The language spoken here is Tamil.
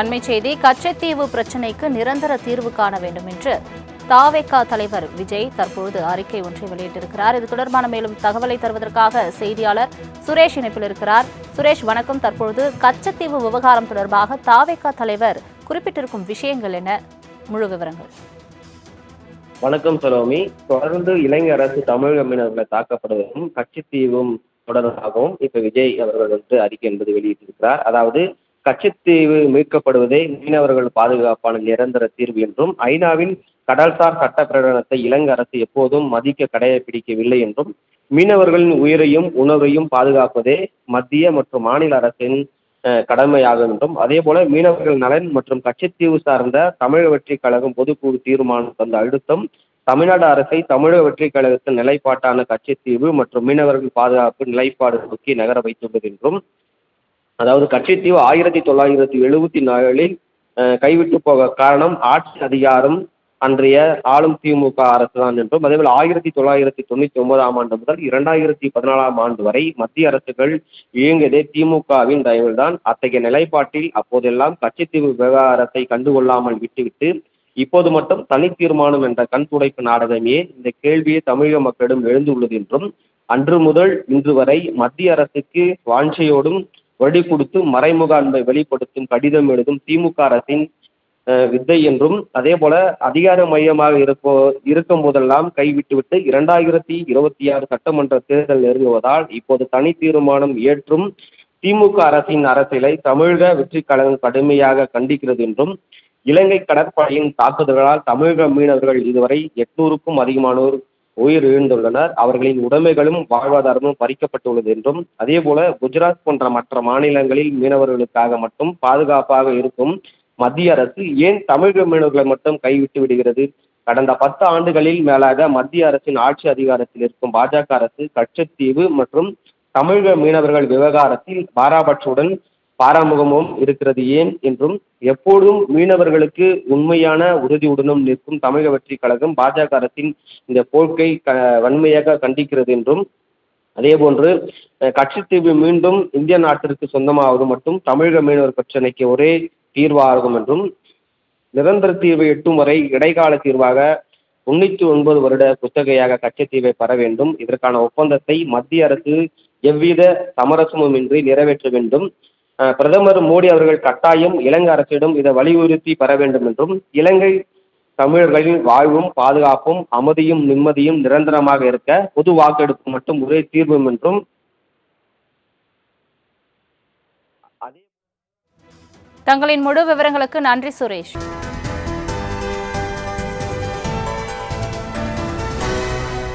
அண்மை செய்தி கச்சத்தீவு பிரச்சினைக்கு நிரந்தர தீர்வு காண வேண்டும் என்று தாவேகா தலைவர் விஜய் தற்பொழுது அறிக்கை ஒன்றை வெளியிட்டிருக்கிறார். இது தொடர்பான மேலும் தகவலை தருவதற்காக செய்தியாளர் சுரேஷ் இணைப்பில் இருக்கிறார். சுரேஷ் வணக்கம். தற்பொழுது கச்சத்தீவு விவகாரம் தொடர்பாக தாவேகா தலைவர் குறிப்பிட்டிருக்கும் விஷயங்கள் என்ன? முழு விவரங்கள். வணக்கம் சலோமி தொடர்ந்து இலங்கை அரசு தமிழக மீனவர்களை தாக்கப்படுவதும் கச்சத்தீவும் தொடர்பாகவும் இப்ப விஜய் அவர்கள் வந்து அறிக்கை என்பது வெளியிட்டிருக்கிறார். அதாவது கச்சத்தீவு மீட்கப்படுவதே மீனவர்கள் பாதுகாப்பான நிரந்தர தீர்வு என்றும் ஐநாவின் கடல்சார் சட்ட பிரகடனத்தை இலங்கை அரசு எப்போதும் மதிக்க கடைபிடிக்கவில்லை என்றும் மீனவர்களின் உயிரையும் உணவையும் பாதுகாப்பதே மத்திய மற்றும் மாநில அரசின் கடமையாகும் என்றும் அதே போல மீனவர்கள் நலன் மற்றும் கச்சத்தீவு சார்ந்த தமிழக வெற்றி கழகம் பொதுக்குழு தீர்மானம் தந்த அழுத்தம் தமிழ்நாடு அரசை தமிழக வெற்றி கழகத்தின் நிலைப்பாட்டான கச்சத்தீவு மற்றும் மீனவர்கள் பாதுகாப்பு நிலைப்பாடு நோக்கி நகர வைத்துள்ளது என்றும் அதாவது கச்சத்தீவு ஆயிரத்தி தொள்ளாயிரத்தி எழுபத்தி நாலில் கைவிட்டு போக காரணம் ஆட்சி அதிகாரம் அன்றைய ஆளும் திமுக அரசு தான் என்றும் அதேபோல் ஆயிரத்தி தொள்ளாயிரத்தி தொண்ணூற்றி ஒன்பதாம் ஆண்டு முதல் இரண்டாயிரத்தி பதினாலாம் ஆண்டு வரை மத்திய அரசுகள் இயங்கியதே திமுகவின் தயவில்தான் அத்தகைய நிலைப்பாட்டில் அப்போதெல்லாம் கச்சத்தீவு விவகாரத்தை கண்டுகொள்ளாமல் விட்டுவிட்டு இப்போது மட்டும் தனி தீர்மானம் என்ற கண் துடைப்பு நாடகமே இந்த கேள்வியை தமிழக மக்களிடம் எழுந்துள்ளது என்றும் அன்று முதல் இன்று வரை மத்திய அரசுக்கு வாஞ்சையோடும் வழி கொடுத்து மறைமுக அன்பை வெளிப்படுத்தும் கடிதம் எழுதும் திமுக அரசின் வித்தை என்றும் அதே போல அதிகார மையமாக இருப்போ இருக்கும் போதெல்லாம் கைவிட்டுவிட்டு இரண்டாயிரத்தி இருபத்தி ஆறு சட்டமன்ற தேர்தல் நெருங்குவதால் இப்போது தனி தீர்மானம் ஏற்றும் திமுக அரசின் அரசியலை தமிழக வெற்றி கழகம் கடுமையாக கண்டிக்கிறது என்றும் இலங்கை கடற்படையின் தாக்குதல்களால் தமிழக மீனவர்கள் இதுவரை எட்நூறுக்கும் அதிகமானோர் உயிரிழந்துள்ளனர். அவர்களின் உடைமைகளும் வாழ்வாதாரமும் பறிக்கப்பட்டுள்ளது என்றும் அதேபோல குஜராத் போன்ற மற்ற மாநிலங்களில் மீனவர்களுக்காக மட்டும் பாதுகாப்பாக இருக்கும் மத்திய அரசு ஏன் தமிழக மீனவர்களை மட்டும் கைவிட்டு விடுகிறது? கடந்த பத்து ஆண்டுகளில் மேலாக மத்திய அரசின் ஆட்சி அதிகாரத்தில் இருக்கும் பாஜக அரசு கச்சத்தீவு மற்றும் தமிழக மீனவர்கள் விவகாரத்தில் பாராபட்சத்துடன் பாராமுகமும் இருக்கிறது ஏன் என்றும் எப்போதும் மீனவர்களுக்கு உண்மையான உறுதியுடனும் நிற்கும் தமிழக வெற்றி கழகம் பாஜக அரசின் இந்த போக்கை க வன்மையாக கண்டிக்கிறது என்றும் அதேபோன்று கட்சித்தீவு மீண்டும் இந்திய நாட்டிற்கு சொந்தமாவது மட்டும் தமிழக மீனவர் பிரச்சனைக்கு ஒரே தீர்வாகும் என்றும் நிரந்தர தீர்வை எட்டும் வரை இடைக்கால தீர்வாக தொண்ணூற்றி ஒன்பது வருட குத்தகையாக கச்சத்தீவை பெற வேண்டும். இதற்கான ஒப்பந்தத்தை மத்திய அரசு எவ்வித சமரசமுமின்றி நிறைவேற்ற வேண்டும். பிரதமர் மோடி அவர்கள் கட்டாயம் இலங்கை அரசிடம் இதை வலியுறுத்தி பெற வேண்டும் என்றும் இலங்கை தமிழர்களின் வாழ்வும் பாதுகாப்பும் அமைதியும் நிம்மதியும் நிரந்தரமாக இருக்க பொது வாக்கெடுப்பு மட்டும் ஒரே தீர்வு என்றும் தங்களின் முழு விவரங்களுக்கு நன்றி சுரேஷ்.